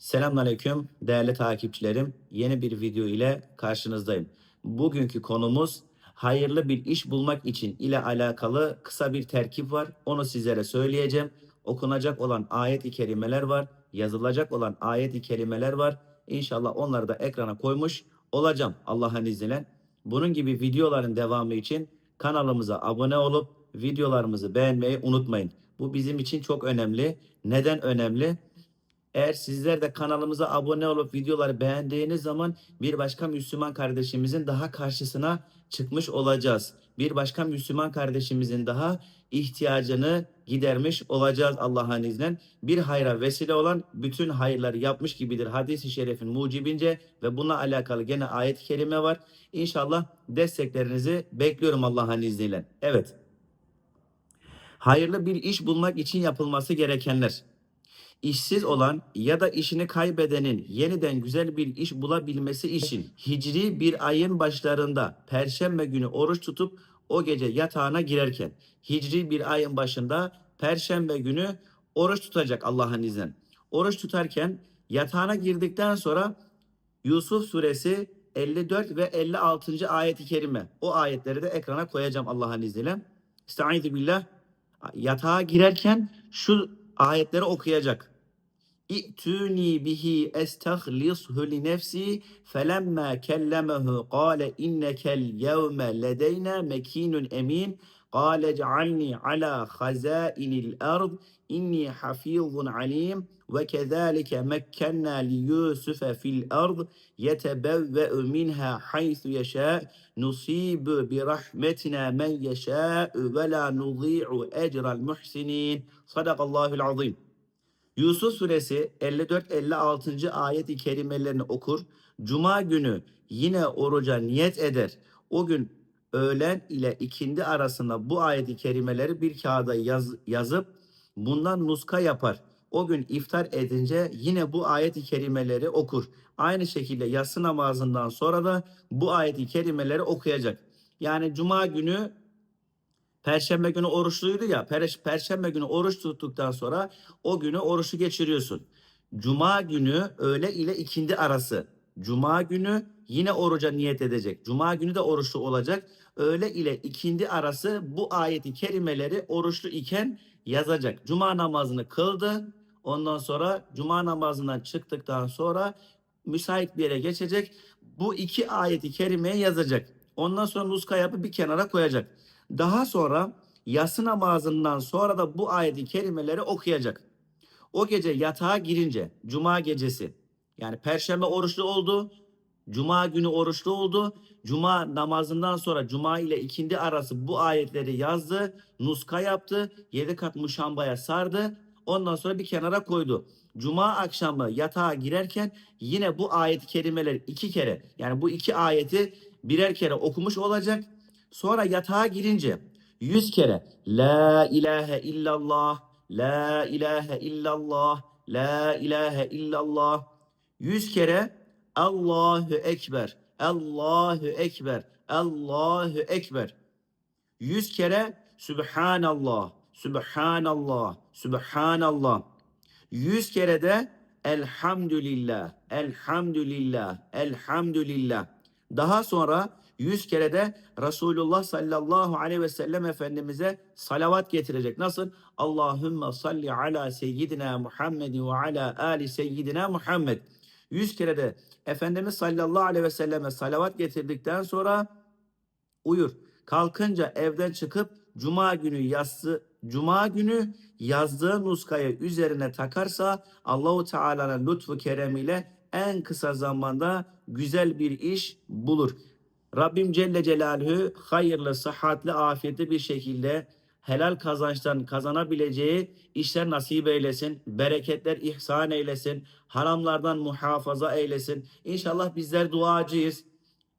Selamünaleyküm değerli takipçilerim. Yeni bir video ile karşınızdayım. Bugünkü konumuz hayırlı bir iş bulmak için ile alakalı kısa bir terkip var. Onu sizlere söyleyeceğim. Okunacak olan ayet-i kerimeler var. Yazılacak olan ayet-i kerimeler var. İnşallah onları da ekrana koymuş olacağım Allah'ın izniyle. Bunun gibi videoların devamı için kanalımıza abone olup videolarımızı beğenmeyi unutmayın. Bu bizim için çok önemli. Neden önemli? Eğer sizler de kanalımıza abone olup videoları beğendiğiniz zaman bir başka Müslüman kardeşimizin daha karşısına çıkmış olacağız. Bir başka Müslüman kardeşimizin daha ihtiyacını gidermiş olacağız Allah'ın izniyle. Bir hayra vesile olan bütün hayırları yapmış gibidir. Hadis-i şerifin mucibince ve buna alakalı gene ayet-i kerime var. İnşallah desteklerinizi bekliyorum Allah'ın izniyle. Evet. Hayırlı bir iş bulmak için yapılması gerekenler. İşsiz olan ya da işini kaybedenin yeniden güzel bir iş bulabilmesi için hicri bir ayın başlarında perşembe günü oruç tutup o gece yatağına girerken hicri bir ayın başında perşembe günü oruç tutacak Allah'ın izniyle. Oruç tutarken yatağına girdikten sonra Yusuf suresi 54 ve 56. ayet-i kerime. O ayetleri de ekrana koyacağım Allah'ın izniyle. Estaizu billah. Yatağa girerken şu ayetleri okuyacak. ائتوني به أستخلصه لنفسي فلما كلمه قال إنك اليوم لدينا مكين أمين. قال اجعلني على خزائن الأرض إني حفيظ عليم. وكذلك مكنا ليوسف في الأرض يتبوأ منها حيث يشاء. نصيب برحمتنا من يشاء ولا نضيع أجر المحسنين. صدق الله العظيم. Yusuf suresi 54-56. ayet-i kerimelerini okur. Cuma günü yine oruca niyet eder. O gün öğlen ile ikindi arasında bu ayet-i kerimeleri bir kağıda yaz- yazıp bundan nuska yapar. O gün iftar edince yine bu ayet-i kerimeleri okur. Aynı şekilde yatsı namazından sonra da bu ayet-i kerimeleri okuyacak. Yani cuma günü Perşembe günü oruçluydu ya. Per- Perşembe günü oruç tuttuktan sonra o günü oruçu geçiriyorsun. Cuma günü öğle ile ikindi arası. Cuma günü yine oruca niyet edecek. Cuma günü de oruçlu olacak. Öğle ile ikindi arası bu ayeti kerimeleri oruçlu iken yazacak. Cuma namazını kıldı. Ondan sonra cuma namazından çıktıktan sonra müsait bir yere geçecek. Bu iki ayeti kerimeyi yazacak. Ondan sonra nuska yapıp bir kenara koyacak. Daha sonra yatsı namazından sonra da bu ayeti kerimeleri okuyacak. O gece yatağa girince cuma gecesi yani perşembe oruçlu oldu. Cuma günü oruçlu oldu. Cuma namazından sonra cuma ile ikindi arası bu ayetleri yazdı. Nuska yaptı. Yedi kat muşambaya sardı. Ondan sonra bir kenara koydu. Cuma akşamı yatağa girerken yine bu ayet kelimeleri iki kere yani bu iki ayeti birer kere okumuş olacak. Sonra yatağa girince yüz kere La ilahe illallah, La ilahe illallah, La ilahe illallah. Yüz kere Allahu Ekber, Allahu Ekber, Allahu Ekber. Yüz kere Sübhanallah, Sübhanallah, Sübhanallah. Yüz kere de Elhamdülillah, Elhamdülillah, Elhamdülillah. Daha sonra yüz kere de Resulullah sallallahu aleyhi ve sellem Efendimiz'e salavat getirecek. Nasıl? Allahümme salli ala seyyidina Muhammed ve ala ali seyyidina Muhammed. Yüz kere de Efendimiz sallallahu aleyhi ve selleme salavat getirdikten sonra uyur. Kalkınca evden çıkıp cuma günü yatsı cuma günü yazdığı nuskayı üzerine takarsa Allahu Teala'nın lütfu keremiyle en kısa zamanda güzel bir iş bulur. Rabbim Celle Celaluhu hayırlı, sıhhatli, afiyetli bir şekilde helal kazançtan kazanabileceği işler nasip eylesin. Bereketler ihsan eylesin. Haramlardan muhafaza eylesin. İnşallah bizler duacıyız.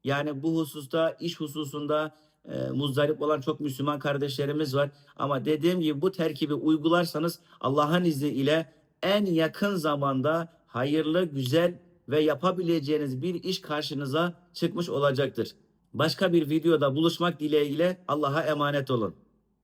Yani bu hususta, iş hususunda e, muzdarip olan çok Müslüman kardeşlerimiz var. Ama dediğim gibi bu terkibi uygularsanız Allah'ın izniyle en yakın zamanda hayırlı, güzel ve yapabileceğiniz bir iş karşınıza çıkmış olacaktır. Başka bir videoda buluşmak dileğiyle Allah'a emanet olun.